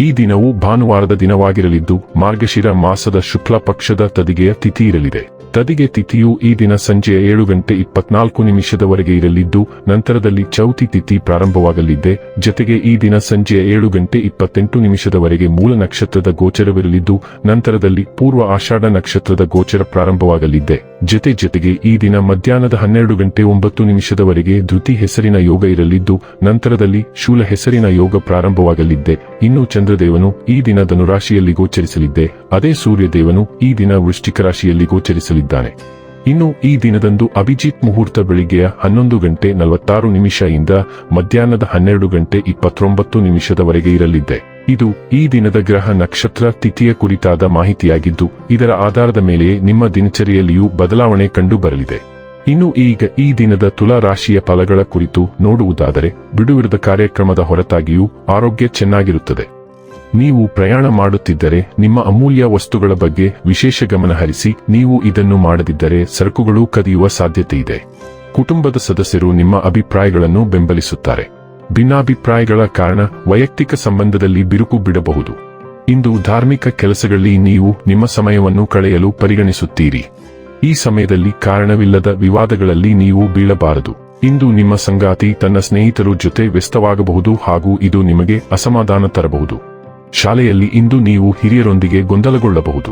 ಈ ದಿನವು ಭಾನುವಾರದ ದಿನವಾಗಿರಲಿದ್ದು ಮಾರ್ಗಶಿರ ಮಾಸದ ಶುಕ್ಲ ಪಕ್ಷದ ತದಿಗೆಯ ತಿಥಿ ಇರಲಿದೆ. ತದಿಗೆ ತಿಥಿಯು ಈ ದಿನ ಸಂಜೆ ಏಳು ಗಂಟೆ ಇಪ್ಪತ್ನಾಲ್ಕು ನಿಮಿಷದವರೆಗೆ ಇರಲಿದ್ದು, ನಂತರದಲ್ಲಿ ಚೌತಿ ತಿಥಿ ಪ್ರಾರಂಭವಾಗಲಿದೆ ಜತೆಗೆ ಈ ದಿನ ಸಂಜೆ ಏಳು ಗಂಟೆ ಇಪ್ಪತ್ತೆಂಟು ನಿಮಿಷದವರೆಗೆ ಮೂಲ ನಕ್ಷತ್ರದ ಗೋಚರವಿರಲಿದ್ದು, ನಂತರದಲ್ಲಿ ಪೂರ್ವ ಆಷಾಢ ನಕ್ಷತ್ರದ ಗೋಚರ ಪ್ರಾರಂಭವಾಗಲಿದೆ ಜತೆ ಜತೆಗೆ ಈ ದಿನ ಮಧ್ಯಾಹ್ನದ ಹನ್ನೆರಡು ಗಂಟೆ ಒಂಬತ್ತು ನಿಮಿಷದವರೆಗೆ ಧೃತಿ ಹೆಸರಿನ ಯೋಗ ಇರಲಿದ್ದು, ನಂತರದಲ್ಲಿ ಶೂಲ ಹೆಸರಿನ ಯೋಗ ಪ್ರಾರಂಭವಾಗಲಿದೆ ಇನ್ನು ಚಂದ್ರದೇವನು ಈ ದಿನ ಧನುರಾಶಿಯಲ್ಲಿ ಗೋಚರಿಸಲಿದ್ದೆ. ಅದೇ ಸೂರ್ಯದೇವನು ಈ ದಿನ ವೃಶ್ಚಿಕ ರಾಶಿಯಲ್ಲಿ ಗೋಚರಿಸಲಿದ್ದಾನೆ ಇನ್ನು ಈ ದಿನದಂದು ಅಭಿಜಿತ್ ಮುಹೂರ್ತ ಬೆಳಿಗ್ಗೆಯ ಹನ್ನೊಂದು ಗಂಟೆ ನಲವತ್ತಾರು ನಿಮಿಷದಿಂದ ಮಧ್ಯಾಹ್ನದ ಹನ್ನೆರಡು ಗಂಟೆ ಇಪ್ಪತ್ತೊಂಬತ್ತು ನಿಮಿಷದವರೆಗೆ ಇರಲಿದೆ ಇದು ಈ ದಿನದ ಗ್ರಹ ನಕ್ಷತ್ರ ತಿಥಿಯ ಕುರಿತಾದ ಮಾಹಿತಿಯಾಗಿದ್ದು, ಇದರ ಆಧಾರದ ಮೇಲೆಯೇ ನಿಮ್ಮ ದಿನಚರಿಯಲ್ಲಿಯೂ ಬದಲಾವಣೆ ಕಂಡು ಬರಲಿದೆ ಇನ್ನು ಈಗ ಈ ದಿನದ ತುಲಾ ರಾಶಿಯ ಫಲಗಳ ಕುರಿತು ನೋಡುವುದಾದರೆ, ಬಿಡುವಿರದ ಕಾರ್ಯಕ್ರಮದ ಹೊರತಾಗಿಯೂ ಆರೋಗ್ಯ ಚೆನ್ನಾಗಿರುತ್ತದೆ. ನೀವು ಪ್ರಯಾಣ ಮಾಡುತ್ತಿದ್ದರೆ ನಿಮ್ಮ ಅಮೂಲ್ಯ ವಸ್ತುಗಳ ಬಗ್ಗೆ ವಿಶೇಷ ಗಮನ ಹರಿಸಿ, ನೀವು ಇದನ್ನು ಮಾಡದಿದ್ದರೆ ಸರಕುಗಳು ಕದಿಯುವ ಸಾಧ್ಯತೆ ಇದೆ. ಕುಟುಂಬದ ಸದಸ್ಯರು ನಿಮ್ಮ ಅಭಿಪ್ರಾಯಗಳನ್ನು ಬೆಂಬಲಿಸುತ್ತಾರೆ. ಭಿನ್ನಾಭಿಪ್ರಾಯಗಳ ಕಾರಣ ವೈಯಕ್ತಿಕ ಸಂಬಂಧದಲ್ಲಿ ಬಿರುಕು ಬಿಡಬಹುದು. ಇಂದು ಧಾರ್ಮಿಕ ಕೆಲಸಗಳಲ್ಲಿ ನೀವು ನಿಮ್ಮ ಸಮಯವನ್ನು ಕಳೆಯಲು ಪರಿಗಣಿಸುತ್ತೀರಿ. ಈ ಸಮಯದಲ್ಲಿ ಕಾರಣವಿಲ್ಲದ ವಿವಾದಗಳಲ್ಲಿ ನೀವು ಬೀಳಬಾರದು. ಇಂದು ನಿಮ್ಮ ಸಂಗಾತಿ ತನ್ನ ಸ್ನೇಹಿತರು ಜೊತೆ ವ್ಯಸ್ತವಾಗಬಹುದು ಹಾಗೂ ಇದು ನಿಮಗೆ ಅಸಮಾಧಾನ ತರಬಹುದು. ಶಾಲೆಯಲ್ಲಿ ಇಂದು ನೀವು ಹಿರಿಯರೊಂದಿಗೆ ಗೊಂದಲಗೊಳ್ಳಬಹುದು.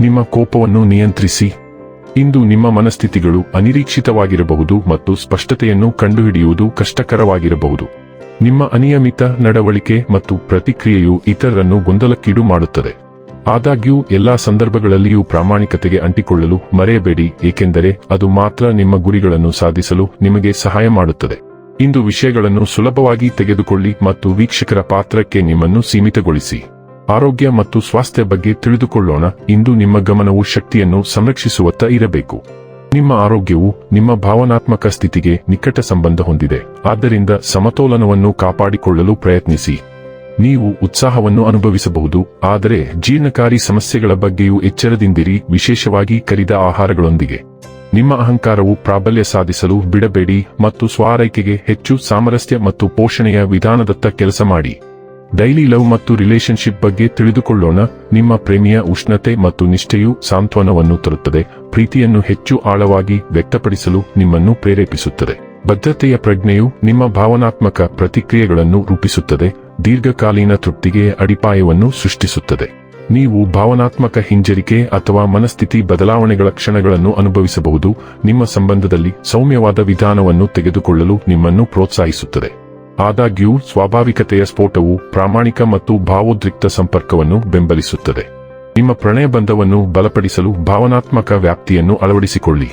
ನಿಮ್ಮ ಕೋಪವನ್ನು ನಿಯಂತ್ರಿಸಿ. ಇಂದು ನಿಮ್ಮ ಮನಸ್ಥಿತಿಗಳು ಅನಿರೀಕ್ಷಿತವಾಗಿರಬಹುದು ಮತ್ತು ಸ್ಪಷ್ಟತೆಯನ್ನು ಕಂಡುಹಿಡಿಯುವುದು ಕಷ್ಟಕರವಾಗಿರಬಹುದು. ನಿಮ್ಮ ಅನಿಯಮಿತ ನಡವಳಿಕೆ ಮತ್ತು ಪ್ರತಿಕ್ರಿಯೆಯು ಇತರರನ್ನು ಗೊಂದಲಕ್ಕೀಡು ಮಾಡುತ್ತದೆ. ಆದಾಗ್ಯೂ, ಎಲ್ಲಾ ಸಂದರ್ಭಗಳಲ್ಲಿಯೂ ಪ್ರಾಮಾಣಿಕತೆಗೆ ಅಂಟಿಕೊಳ್ಳಲು ಮರೆಯಬೇಡಿ, ಏಕೆಂದರೆ ಅದು ಮಾತ್ರ ನಿಮ್ಮ ಗುರಿಗಳನ್ನು ಸಾಧಿಸಲು ನಿಮಗೆ ಸಹಾಯ ಮಾಡುತ್ತದೆ. ಇಂದು ವಿಷಯಗಳನ್ನು ಸುಲಭವಾಗಿ ತೆಗೆದುಕೊಳ್ಳಿ ಮತ್ತು ವೀಕ್ಷಕರ ಪಾತ್ರಕ್ಕೆ ನಿಮ್ಮನ್ನು ಸೀಮಿತಗೊಳಿಸಿ. ಆರೋಗ್ಯ ಮತ್ತು ಸ್ವಾಸ್ಥ್ಯ ಬಗ್ಗೆ ತಿಳಿದುಕೊಳ್ಳೋಣ, ಇಂದು ನಿಮ್ಮ ಗಮನವು ಶಕ್ತಿಯನ್ನು ಸಂರಕ್ಷಿಸುವತ್ತ ಇರಬೇಕು. ನಿಮ್ಮ ಆರೋಗ್ಯವು ನಿಮ್ಮ ಭಾವನಾತ್ಮಕ ಸ್ಥಿತಿಗೆ ನಿಕಟ ಸಂಬಂಧ ಹೊಂದಿದೆ, ಆದ್ದರಿಂದ ಸಮತೋಲನವನ್ನು ಕಾಪಾಡಿಕೊಳ್ಳಲು ಪ್ರಯತ್ನಿಸಿ. ನೀವು ಉತ್ಸಾಹವನ್ನು ಅನುಭವಿಸಬಹುದು, ಆದರೆ ಜೀರ್ಣಕಾರಿ ಸಮಸ್ಯೆಗಳ ಬಗ್ಗೆಯೂ ಎಚ್ಚರದಿಂದಿರಿ, ವಿಶೇಷವಾಗಿ ಕರಿದ ಆಹಾರಗಳೊಂದಿಗೆ. ನಿಮ್ಮ ಅಹಂಕಾರವು ಪ್ರಾಬಲ್ಯ ಸಾಧಿಸಲು ಬಿಡಬೇಡಿ ಮತ್ತು ಸ್ವಾರೈಕೆಗೆ ಹೆಚ್ಚು ಸಾಮರಸ್ಯ ಮತ್ತು ಪೋಷಣೆಯ ವಿಧಾನದತ್ತ ಕೆಲಸ ಮಾಡಿ. ಡೈಲಿ ಲವ್ ಮತ್ತು ರಿಲೇಶನ್ಶಿಪ್ ಬಗ್ಗೆ ತಿಳಿದುಕೊಳ್ಳೋಣ. ನಿಮ್ಮ ಪ್ರೇಮಿಯ ಉಷ್ಣತೆ ಮತ್ತು ನಿಷ್ಠೆಯು ಸಾಂತ್ವನವನ್ನು ತರುತ್ತದೆ. ಪ್ರೀತಿಯನ್ನು ಹೆಚ್ಚು ಆಳವಾಗಿ ವ್ಯಕ್ತಪಡಿಸಲು ನಿಮ್ಮನ್ನು ಪ್ರೇರೇಪಿಸುತ್ತದೆ. ಬದ್ಧತೆಯ ಪ್ರಜ್ಞೆಯು ನಿಮ್ಮ ಭಾವನಾತ್ಮಕ ಪ್ರತಿಕ್ರಿಯೆಗಳನ್ನು ರೂಪಿಸುತ್ತದೆ. ದೀರ್ಘಕಾಲೀನ ತೃಪ್ತಿಗೆ ಅಡಿಪಾಯವನ್ನು ಸೃಷ್ಟಿಸುತ್ತದೆ. ನೀವು ಭಾವನಾತ್ಮಕ ಹಿಂಜರಿಕೆ ಅಥವಾ ಮನಸ್ಥಿತಿ ಬದಲಾವಣೆಗಳ ಕ್ಷಣಗಳನ್ನು ಅನುಭವಿಸಬಹುದು. ನಿಮ್ಮ ಸಂಬಂಧದಲ್ಲಿ ಸೌಮ್ಯವಾದ ವಿಧಾನವನ್ನು ತೆಗೆದುಕೊಳ್ಳಲು ನಿಮ್ಮನ್ನು ಪ್ರೋತ್ಸಾಹಿಸುತ್ತದೆ. ಆದಾಗ್ಯೂ, ಸ್ವಾಭಾವಿಕತೆಯ ಸ್ಫೋಟವು ಪ್ರಾಮಾಣಿಕ ಮತ್ತು ಭಾವೋದ್ರಿಕ್ತ ಸಂಪರ್ಕವನ್ನು ಬೆಂಬಲಿಸುತ್ತದೆ. ನಿಮ್ಮ ಪ್ರಣಯ ಬಂಧವನ್ನು ಬಲಪಡಿಸಲು ಭಾವನಾತ್ಮಕ ವ್ಯಾಪ್ತಿಯನ್ನು ಅಳವಡಿಸಿಕೊಳ್ಳಿ.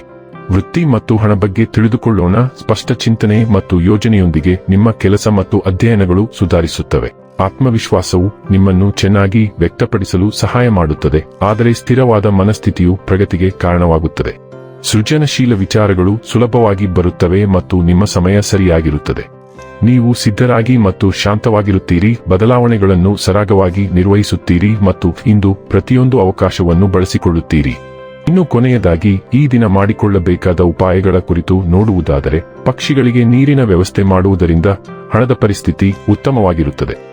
ವೃತ್ತಿ ಮತ್ತು ಹಣ ಬಗ್ಗೆ ತಿಳಿದುಕೊಳ್ಳೋಣ. ಸ್ಪಷ್ಟ ಚಿಂತನೆ ಮತ್ತು ಯೋಜನೆಯೊಂದಿಗೆ ನಿಮ್ಮ ಕೆಲಸ ಮತ್ತು ಅಧ್ಯಯನಗಳು ಸುಧಾರಿಸುತ್ತವೆ. ಆತ್ಮವಿಶ್ವಾಸವು ನಿಮ್ಮನ್ನು ಚೆನ್ನಾಗಿ ವ್ಯಕ್ತಪಡಿಸಲು ಸಹಾಯ ಮಾಡುತ್ತದೆ, ಆದರೆ ಸ್ಥಿರವಾದ ಮನಸ್ಥಿತಿಯು ಪ್ರಗತಿಗೆ ಕಾರಣವಾಗುತ್ತದೆ. ಸೃಜನಶೀಲ ವಿಚಾರಗಳು ಸುಲಭವಾಗಿ ಬರುತ್ತವೆ ಮತ್ತು ನಿಮ್ಮ ಸಮಯ ಸರಿಯಾಗಿರುತ್ತದೆ. ನೀವು ಸಿದ್ಧರಾಗಿ ಮತ್ತು ಶಾಂತವಾಗಿರುತ್ತೀರಿ, ಬದಲಾವಣೆಗಳನ್ನು ಸರಾಗವಾಗಿ ನಿರ್ವಹಿಸುತ್ತೀರಿ ಮತ್ತು ಇಂದು ಪ್ರತಿಯೊಂದು ಅವಕಾಶವನ್ನು ಬಳಸಿಕೊಳ್ಳುತ್ತೀರಿ. ಇನ್ನು ಕೊನೆಯದಾಗಿ, ಈ ದಿನ ಮಾಡಿಕೊಳ್ಳಬೇಕಾದ ಉಪಾಯಗಳ ಕುರಿತು ನೋಡುವುದಾದರೆ, ಪಕ್ಷಿಗಳಿಗೆ ನೀರಿನ ವ್ಯವಸ್ಥೆ ಮಾಡುವುದರಿಂದ ಹಣದ ಪರಿಸ್ಥಿತಿ ಉತ್ತಮವಾಗಿರುತ್ತದೆ.